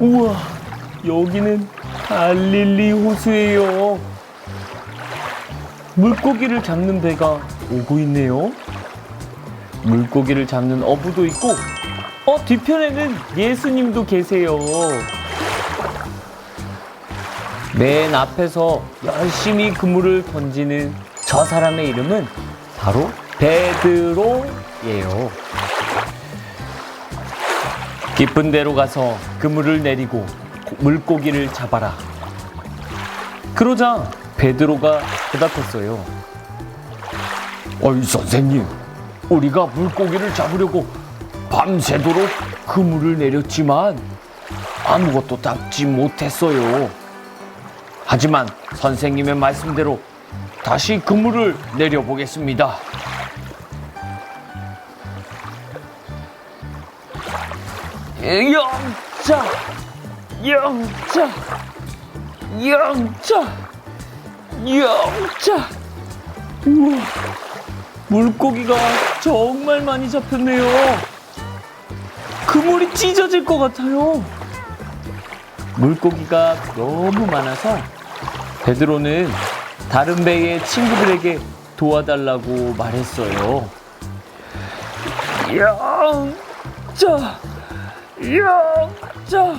우와, 여기는 갈릴리 호수예요. 물고기를 잡는 배가 오고 있네요. 물고기를 잡는 어부도 있고, 어, 뒤편에는 예수님도 계세요. 맨 앞에서 열심히 그물을 던지는 저 사람의 이름은 바로 베드로예요. 깊은 데로 가서 그물을 내리고 고- 물고기를 잡아라. 그러자 베드로가 대답했어요. 어이 선생님, 우리가 물고기를 잡으려고 밤새도록 그물을 내렸지만 아무것도 잡지 못했어요. 하지만 선생님의 말씀대로 다시 그물을 내려보겠습니다. 영차, 영차, 영차, 영차. 우와, 물고기가 정말 많이 잡혔네요. 그물이 찢어질 것 같아요. 물고기가 너무 많아서 베드로는 다른 배의 친구들에게 도와달라고 말했어요. 영자, 영자.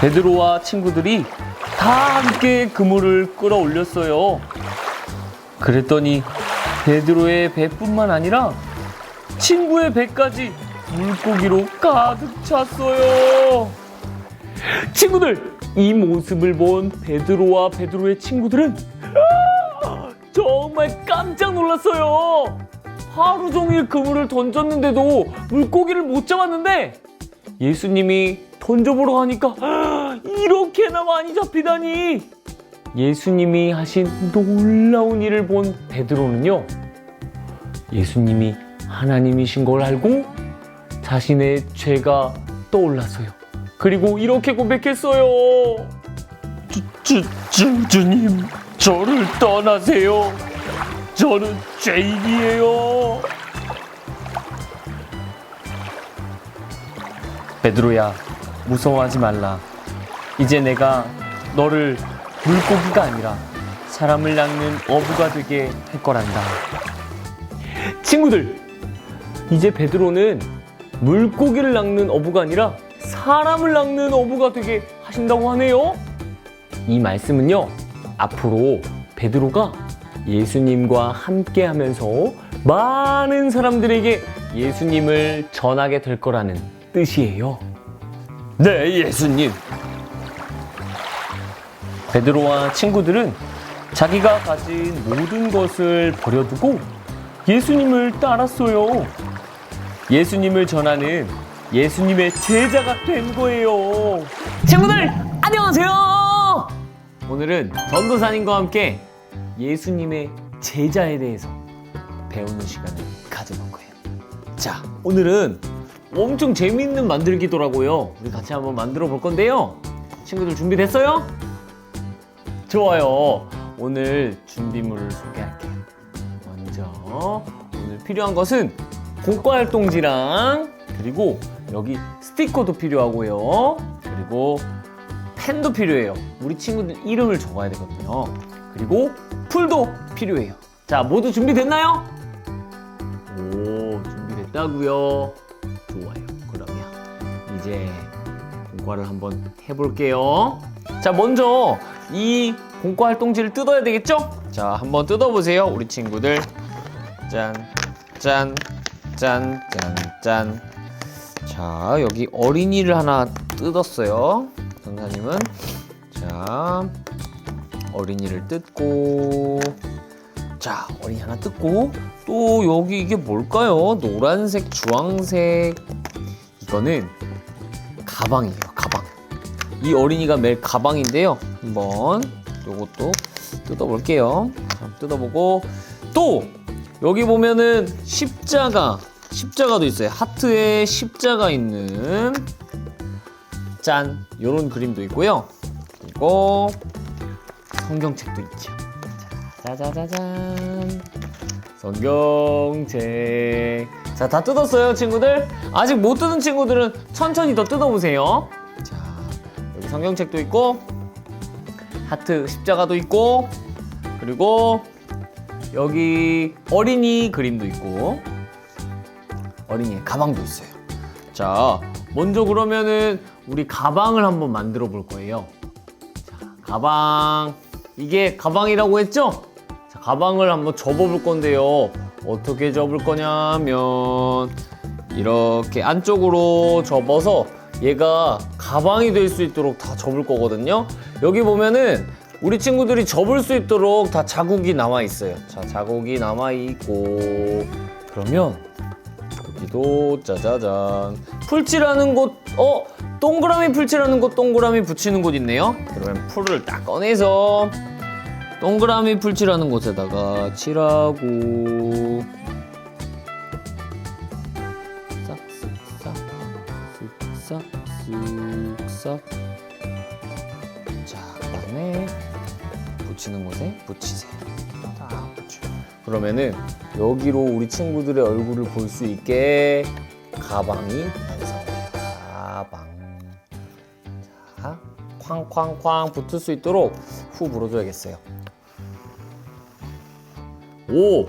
베드로와 친구들이 다 함께 그물을 끌어올렸어요. 그랬더니 베드로의 배뿐만 아니라 친구의 배까지 물고기로 가득 찼어요. 친구들, 이 모습을 본 베드로와 베드로의 친구들은 아, 정말 깜짝 놀랐어요. 하루 종일 그물을 던졌는데도 물고기를 못 잡았는데 예수님이 던져보러 가니까 아, 이렇게나 많이 잡히다니. 예수님이 하신 놀라운 일을 본 베드로는요. 예수님이 하나님이신 걸 알고 자신의 죄가 떠올라서요. 그리고 이렇게 고백했어요. 주, 주, 주, 주님, 저를 떠나세요. 저는 죄인이에요. 베드로야, 무서워하지 말라. 이제 내가 너를 물고기가 아니라 사람을 낚는 어부가 되게 할 거란다. 친구들, 이제 베드로는 물고기를 낚는 어부가 아니라 사람을 낚는 어부가 되게 하신다고 하네요. 이 말씀은요, 앞으로 베드로가 예수님과 함께 하면서 많은 사람들에게 예수님을 전하게 될 거라는 뜻이에요. 네, 예수님. 베드로와 친구들은 자기가 가진 모든 것을 버려두고 예수님을 따랐어요. 예수님을 전하는 예수님의 제자가 된 거예요. 친구들, 안녕하세요! 오늘은 전도사님과 함께 예수님의 제자에 대해서 배우는 시간을 가져볼 거예요. 자, 오늘은 엄청 재미있는 만들기더라고요. 우리 같이 한번 만들어 볼 건데요. 친구들 준비됐어요? 좋아요. 오늘 준비물을 소개할게요. 먼저 오늘 필요한 것은 공과활동지랑 그리고 여기 스티커도 필요하고요. 그리고 펜도 필요해요. 우리 친구들 이름을 적어야 되거든요. 그리고 풀도 필요해요. 자, 모두 준비됐나요? 오, 준비됐다고요. 좋아요. 그러면 이제 공과를 한번 해볼게요. 자, 먼저 이 공과 활동지를 뜯어야 되겠죠? 자, 한번 뜯어보세요, 우리 친구들. 짠, 짠, 짠, 짠, 짠. 자, 여기 어린이를 하나 뜯었어요. 선사님은 자, 어린이를 뜯고 자, 어린이 하나 뜯고 또 여기 이게 뭘까요? 노란색, 주황색 이거는 가방이에요, 가방. 이 어린이가 멜 가방인데요. 한번 요것도 뜯어볼게요. 뜯어보고 또 여기 보면은 십자가, 십자가도 있어요. 하트에 십자가 있는 짠 요런 그림도 있고요. 그리고 성경책도 있죠. 자, 짜자자잔 성경책. 자 자, 다 뜯었어요, 친구들? 아직 못 뜯은 친구들은 천천히 더 뜯어보세요. 자, 여기 성경책도 있고, 하트 십자가도 있고, 그리고 여기 어린이 그림도 있고, 어린이 가방도 있어요. 자, 먼저 그러면은 우리 가방을 한번 만들어 볼 거예요. 자, 가방. 이게 가방이라고 했죠? 자, 가방을 한번 접어볼 건데요. 어떻게 접을 거냐면, 이렇게 안쪽으로 접어서 얘가 가방이 될 수 있도록 다 접을 거거든요. 여기 보면은 우리 친구들이 접을 수 있도록 다 자국이 남아 있어요. 자, 자국이 남아 있고, 그러면 여기도 짜자잔 풀칠하는 곳 어? 동그라미 풀칠하는 곳 동그라미 붙이는 곳 있네요. 그러면 풀을 딱 꺼내서 동그라미 풀칠하는 곳에다가 칠하고 싹쓱싹 쓱싹 쓱싹. 자 그다음에 붙이는 곳에 붙이세요. 딱 붙여요. 그러면은 여기로 우리 친구들의 얼굴을 볼 수 있게 가방이 쾅쾅쾅 붙을 수 있도록 후 불어줘야겠어요. 오!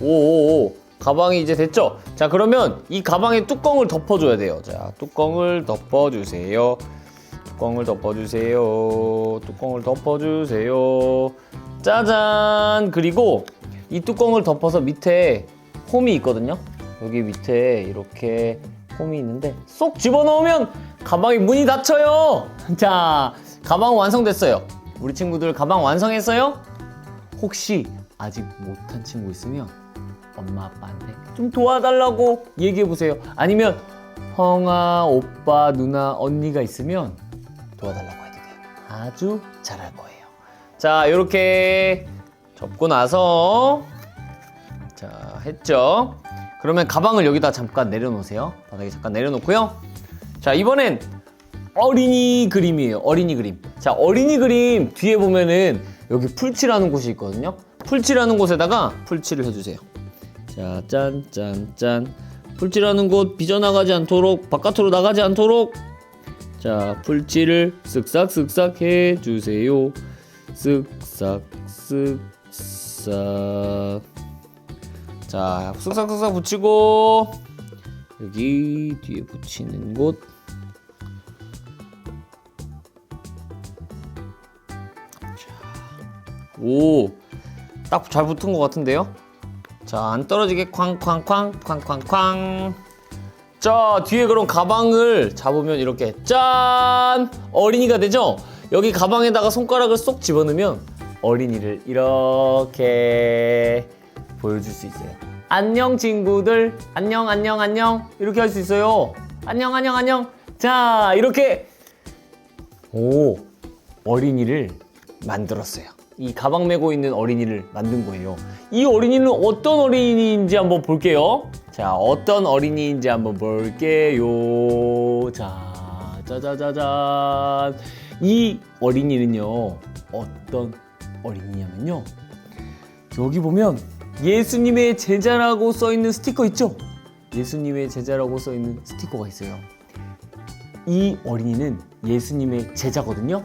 오오오! 가방이 이제 됐죠? 자, 그러면 이 가방의 뚜껑을 덮어줘야 돼요. 자, 뚜껑을 덮어주세요. 뚜껑을 덮어주세요. 뚜껑을 덮어주세요. 짜잔! 그리고 이 뚜껑을 덮어서 밑에 홈이 있거든요. 여기 밑에 이렇게 홈이 있는데 쏙 집어넣으면 가방이 문이 닫혀요. 자, 가방 완성됐어요. 우리 친구들 가방 완성했어요? 혹시 아직 못한 친구 있으면 엄마 아빠한테 좀 도와달라고 얘기해 보세요. 아니면 형아, 오빠, 누나, 언니가 있으면 도와달라고 해도 돼요. 아주 잘할 거예요. 자, 이렇게 접고 나서 자 했죠. 그러면 가방을 여기다 잠깐 내려놓으세요. 바닥에 잠깐 내려놓고요. 자 이번엔 어린이 그림이에요. 어린이 그림. 자 어린이 그림 뒤에 보면은 여기 풀칠하는 곳이 있거든요. 풀칠하는 곳에다가 풀칠을 해주세요. 자 짠 짠 짠 풀칠하는 곳 삐져나가지 않도록 바깥으로 나가지 않도록 자 풀칠을 쓱싹 쓱싹 해주세요. 쓱싹 쓱싹 자 쓱싹 쓱싹 붙이고 여기 뒤에 붙이는 곳 오, 딱 잘 붙은 것 같은데요? 자, 안 떨어지게 쾅쾅쾅, 쾅쾅쾅. 자, 뒤에 그럼 가방을 잡으면 이렇게 짠! 어린이가 되죠? 여기 가방에다가 손가락을 쏙 집어넣으면 어린이를 이렇게 보여줄 수 있어요. 안녕 친구들. 안녕 안녕 안녕. 이렇게 할 수 있어요. 안녕 안녕 안녕. 자, 이렇게 오, 어린이를 만들었어요. 이 가방 메고 있는 어린이를 만든 거예요. 이 어린이는 어떤 어린이인지 한번 볼게요. 자, 어떤 어린이인지 한번 볼게요. 자, 짜자자잔. 이 어린이는요, 어떤 어린이냐면요. 여기 보면 예수님의 제자라고 써 있는 스티커 있죠? 예수님의 제자라고 써 있는 스티커가 있어요. 이 어린이는 예수님의 제자거든요.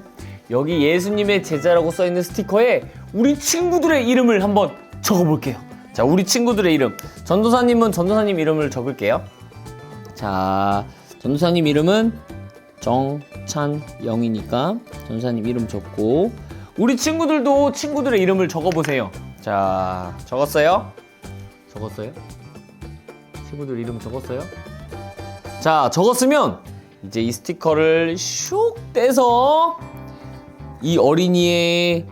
여기 예수님의 제자라고 써 있는 스티커에 우리 친구들의 이름을 한번 적어 볼게요. 자, 우리 친구들의 이름. 전도사님은 전도사님 이름을 적을게요. 자, 전도사님 이름은 정찬영이니까 전도사님 이름 적고 우리 친구들도 친구들의 이름을 적어 보세요. 자, 적었어요? 적었어요? 친구들 이름 적었어요? 자, 적었으면 이제 이 스티커를 슉 떼서 이 어린이의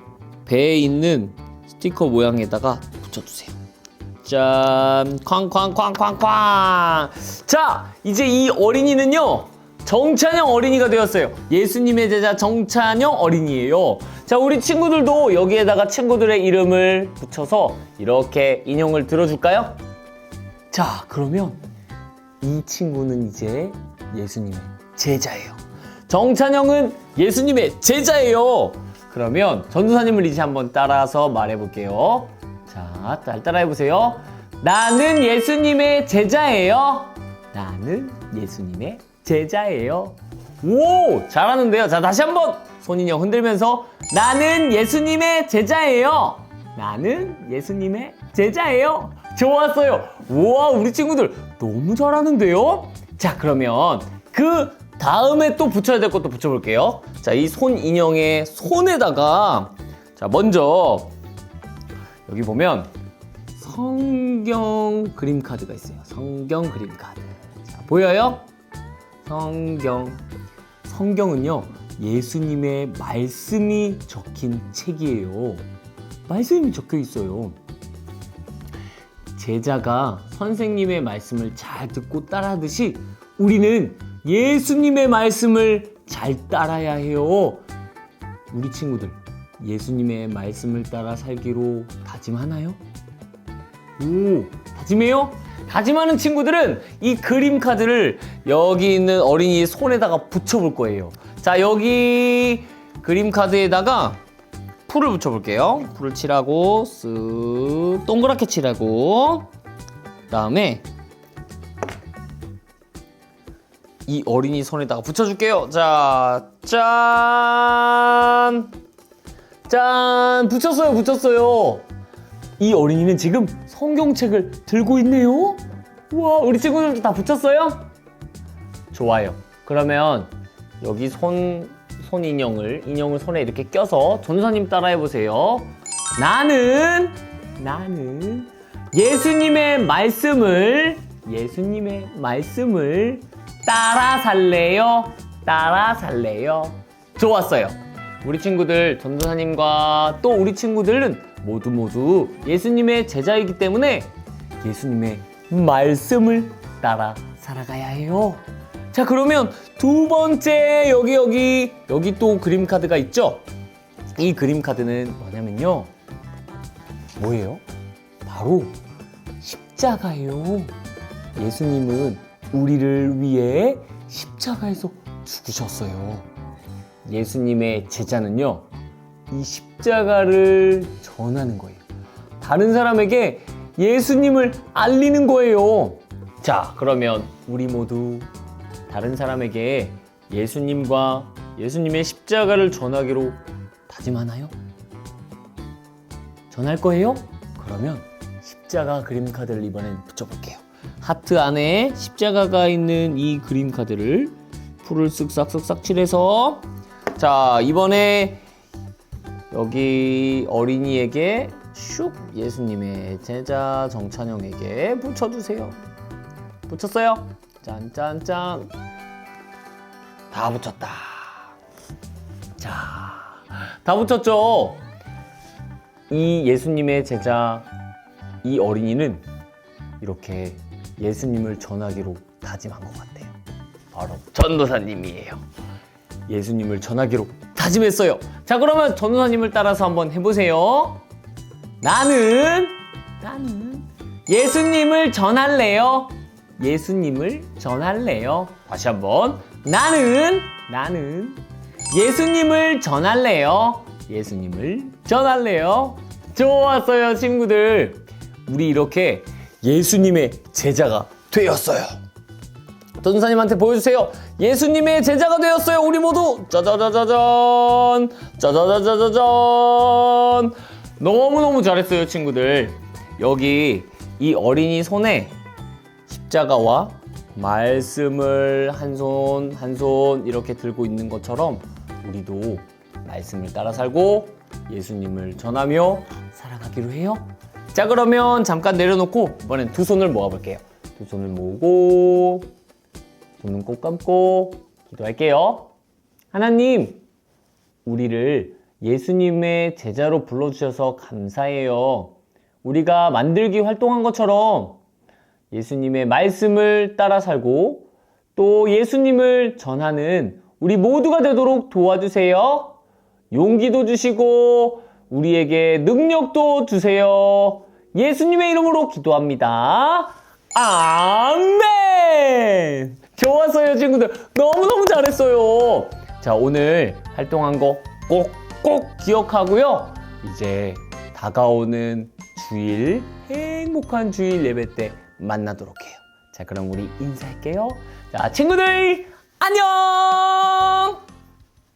배에 있는 스티커 모양에다가 붙여주세요. 짠, 쾅쾅쾅쾅쾅. 자, 이제 이 어린이는요, 정찬영 어린이가 되었어요. 예수님의 제자 정찬영 어린이에요. 자, 우리 친구들도 여기에다가 친구들의 이름을 붙여서 이렇게 인형을 들어줄까요? 자, 그러면 이 친구는 이제 예수님의 제자예요. 정찬영은 예수님의 제자예요. 그러면 전도사님을 이제 한번 따라서 말해볼게요. 자, 잘 따라해보세요. 나는 예수님의 제자예요. 나는 예수님의 제자예요. 오, 잘하는데요. 자, 다시 한번 손인형 흔들면서 나는 예수님의 제자예요. 나는 예수님의 제자예요. 좋았어요. 우와, 우리 친구들 너무 잘하는데요? 자, 그러면 그 다음에 또 붙여야 될 것도 붙여볼게요. 자, 이 손 인형의 손에다가 자, 먼저 여기 보면 성경 그림 카드가 있어요. 성경 그림 카드. 자, 보여요? 성경. 성경은요, 예수님의 말씀이 적힌 책이에요. 말씀이 적혀 있어요. 제자가 선생님의 말씀을 잘 듣고 따라하듯이 우리는 예수님의 말씀을 잘 따라야 해요. 우리 친구들, 예수님의 말씀을 따라 살기로 다짐하나요? 오, 다짐해요? 다짐하는 친구들은 이 그림 카드를 여기 있는 어린이 손에다가 붙여볼 거예요. 자, 여기 그림 카드에다가 풀을 붙여볼게요. 풀을 칠하고, 쓱, 동그랗게 칠하고, 그 다음에 이 어린이 손에다가 붙여줄게요. 자, 짠! 짠! 붙였어요, 붙였어요. 이 어린이는 지금 성경책을 들고 있네요. 우와, 우리 친구들도 다 붙였어요? 좋아요. 그러면 여기 손, 손 인형을, 인형을 손에 이렇게 껴서 전사님 따라해 보세요. 나는, 나는 예수님의 말씀을, 예수님의 말씀을 따라 살래요. 따라 살래요. 좋았어요. 우리 친구들, 전도사님과 또 우리 친구들은 모두 모두 예수님의 제자이기 때문에 예수님의 말씀을 따라 살아가야 해요. 자, 그러면 두 번째 여기 여기 여기 또 그림 카드가 있죠? 이 그림 카드는 뭐냐면요. 뭐예요? 바로 십자가예요. 예수님은 우리를 위해 십자가에서 죽으셨어요. 예수님의 제자는요, 이 십자가를 전하는 거예요. 다른 사람에게 예수님을 알리는 거예요. 자, 그러면 우리 모두 다른 사람에게 예수님과 예수님의 십자가를 전하기로 다짐하나요? 전할 거예요? 그러면 십자가 그림 카드를 이번엔 붙여볼게요. 하트 안에 십자가가 있는 이 그림 카드를 풀을 쓱싹쓱싹 칠해서 자 이번에 여기 어린이에게 슉 예수님의 제자 정찬영에게 붙여주세요. 붙였어요? 짠짠짠 다 붙였다. 자, 다 붙였죠? 이 예수님의 제자, 이 어린이는 이렇게 예수님을 전하기로 다짐한 것 같아요. 바로 전도사님이에요. 예수님을 전하기로 다짐했어요. 자, 그러면 전도사님을 따라서 한번 해보세요. 나는, 나는 예수님을 전할래요. 예수님을 전할래요. 다시 한번. 나는, 나는 예수님을 전할래요. 예수님을 전할래요. 좋았어요, 친구들. 우리 이렇게 예수님의 제자가 되었어요. 전사님한테 보여주세요. 예수님의 제자가 되었어요. 우리 모두 짜자자자잔, 짜자자자자잔. 너무너무 잘했어요, 친구들. 여기 이 어린이 손에 십자가와 말씀을 한 손, 한 손 이렇게 들고 있는 것처럼 우리도 말씀을 따라 살고 예수님을 전하며 살아가기로 해요. 자, 그러면 잠깐 내려놓고 이번엔 두 손을 모아볼게요. 두 손을 모으고 두 눈 꼭 감고 기도할게요. 하나님, 우리를 예수님의 제자로 불러주셔서 감사해요. 우리가 만들기 활동한 것처럼 예수님의 말씀을 따라 살고 또 예수님을 전하는 우리 모두가 되도록 도와주세요. 용기도 주시고 우리에게 능력도 주세요. 예수님의 이름으로 기도합니다. 아멘! 좋았어요, 친구들. 너무너무 잘했어요. 자, 오늘 활동한 거 꼭 꼭 기억하고요. 이제 다가오는 주일 행 행복한 주일 예배 때 만나도록 해요. 자, 그럼 우리 인사할게요. 자, 친구들 안녕!